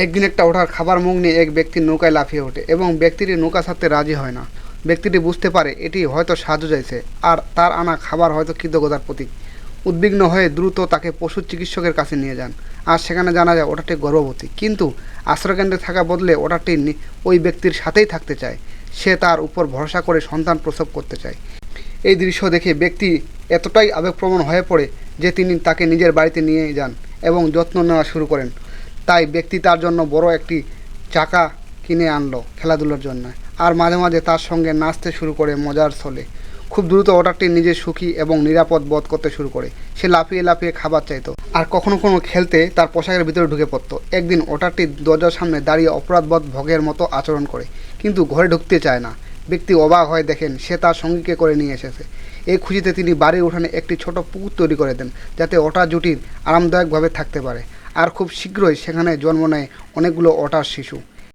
একদিন একটা ওঠার খাবার মুখ নিয়ে এক ব্যক্তির নৌকায় লাফিয়ে ওঠে এবং ব্যক্তিটি নৌকা ছাড়তে রাজি হয় না। ব্যক্তিটি বুঝতে পারে এটি হয়তো সাহায্য চাইছে আর তার আনা খাবার হয়তো কৃতজ্ঞতার প্রতীক। উদ্বিগ্ন হয়ে দ্রুত তাকে পশু চিকিৎসকের কাছে নিয়ে যান আর সেখানে জানা যায় ওটাটি গর্ভবতী। কিন্তু আশ্রয়কেন্দ্রে থাকা বদলে ওটাটি ওই ব্যক্তির সাথেই থাকতে চায়। সে তার উপর ভরসা করে সন্তান প্রসব করতে চায়। এই দৃশ্য দেখে ব্যক্তি এতটাই আবেগপ্রবণ হয়ে পড়ে যে তিনি তাকে নিজের বাড়িতে নিয়ে যান এবং যত্ন নেওয়া শুরু করেন। তাই ব্যক্তি তার জন্য বড় একটি চাকা কিনে আনলো খেলাধুলোর জন্য। আর মাঝে মাঝে তার সঙ্গে নাচতে শুরু করে মজার ছলে। খুব দ্রুত ওটারটি নিজে সুখী এবং নিরাপদ বোধ করতে শুরু করে। সে লাফিয়ে লাফিয়ে খাবার চাইতো। আর কখনো কখনো খেলতে তার পোশাকের ভিতরে ঢুকে পড়তো। একদিন ওটারটি দরজার সামনে দাঁড়িয়ে অপরাধবোধ ভোগের মতো আচরণ করে, কিন্তু ঘরে ঢুকতে চায় না। ব্যক্তি অবাক হয়ে দেখেন সে তার সঙ্গীকে করে নিয়ে এসেছে। এই খুশিতে তিনি বাড়ির উঠানে একটি ছোট পুকুর তৈরি করে দেন, যাতে ওটা জুটির আরামদায়কভাবে থাকতে পারে। আর খুব শীঘ্রই সেখানে জন্ম নেয় অনেকগুলো অটার শিশু।